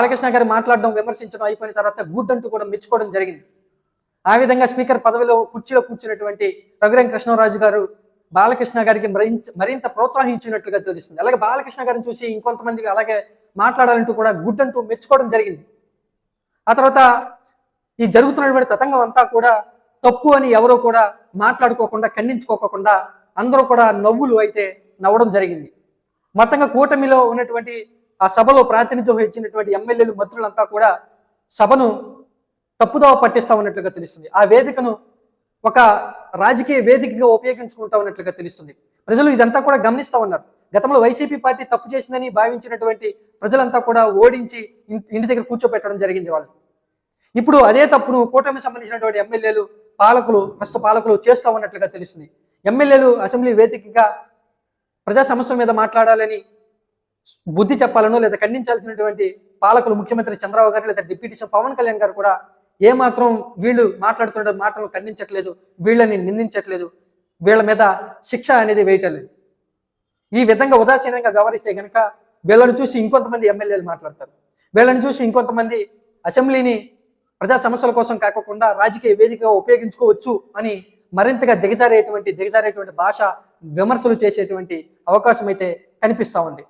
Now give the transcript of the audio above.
బాలకృష్ణ గారు మాట్లాడడం విమర్శించడం అయిపోయిన తర్వాత గుడ్ అంటూ కూడా మెచ్చుకోవడం జరిగింది. ఆ విధంగా స్పీకర్ పదవిలో కుర్చీలో కూర్చున్నటువంటి రఘురాం కృష్ణరాజు గారు బాలకృష్ణ గారికి మరింత మరింత ప్రోత్సహించినట్లుగా తెలుస్తుంది. అలాగే బాలకృష్ణ గారిని చూసి ఇంకొంతమంది అలాగే మాట్లాడాలంటూ కూడా గుడ్ అంటూ మెచ్చుకోవడం జరిగింది. ఆ తర్వాత ఈ జరుగుతున్నటువంటి తతంగం అంతా కూడా తప్పు అని ఎవరో కూడా మాట్లాడుకోకుండా ఖండించుకోకుండా అందరూ కూడా నవ్వులు అయితే నవ్వడం జరిగింది. మొత్తంగా కూటమిలో ఉన్నటువంటి ఆ సభలో ప్రాతినిధ్యం వహించినటువంటి ఎమ్మెల్యేలు మంత్రులంతా కూడా సభను తప్పుదోవ పట్టిస్తా ఉన్నట్లుగా తెలుస్తుంది. ఆ వేదికను ఒక రాజకీయ వేదికగా ఉపయోగించుకుంటా ఉన్నట్లుగా తెలుస్తుంది. ప్రజలు ఇదంతా కూడా గమనిస్తూ ఉన్నారు. గతంలో వైసీపీ పార్టీ తప్పు చేసిందని భావించినటువంటి ప్రజలంతా కూడా ఓడించి ఇంటి దగ్గర కూర్చోపెట్టడం జరిగింది వాళ్ళు. ఇప్పుడు అదే తప్పును కూటమికి సంబంధించినటువంటి ఎమ్మెల్యేలు పాలకులు ప్రస్తుత పాలకులు చేస్తూ ఉన్నట్లుగా తెలుస్తుంది. ఎమ్మెల్యేలు అసెంబ్లీ వేదికగా ప్రజా సమస్యల మీద మాట్లాడాలని బుద్ధి చెప్పాలనో లేదా ఖండించాల్సినటువంటి పాలకులు ముఖ్యమంత్రి చంద్రబాబు గారు లేదా డిప్యూటీ పవన్ కళ్యాణ్ గారు కూడా ఏమాత్రం వీళ్ళు మాట్లాడుతున్న మాటలు ఖండించట్లేదు వీళ్ళని నిందించట్లేదు వీళ్ళ మీద శిక్ష అనేది వేయటం లేదు ఈ విధంగా ఉదాసీనంగా వ్యవహరిస్తే కనుక వీళ్ళని చూసి ఇంకొంతమంది ఎమ్మెల్యేలు మాట్లాడతారు. వీళ్ళని చూసి ఇంకొంతమంది అసెంబ్లీని ప్రజా సమస్యల కోసం కాకుండా రాజకీయ వేదికగా ఉపయోగించుకోవచ్చు అని మరింతగా దిగజారేటువంటి దిగజారేటువంటి భాష విమర్శలు చేసేటువంటి అవకాశం అయితే కనిపిస్తూ ఉంది.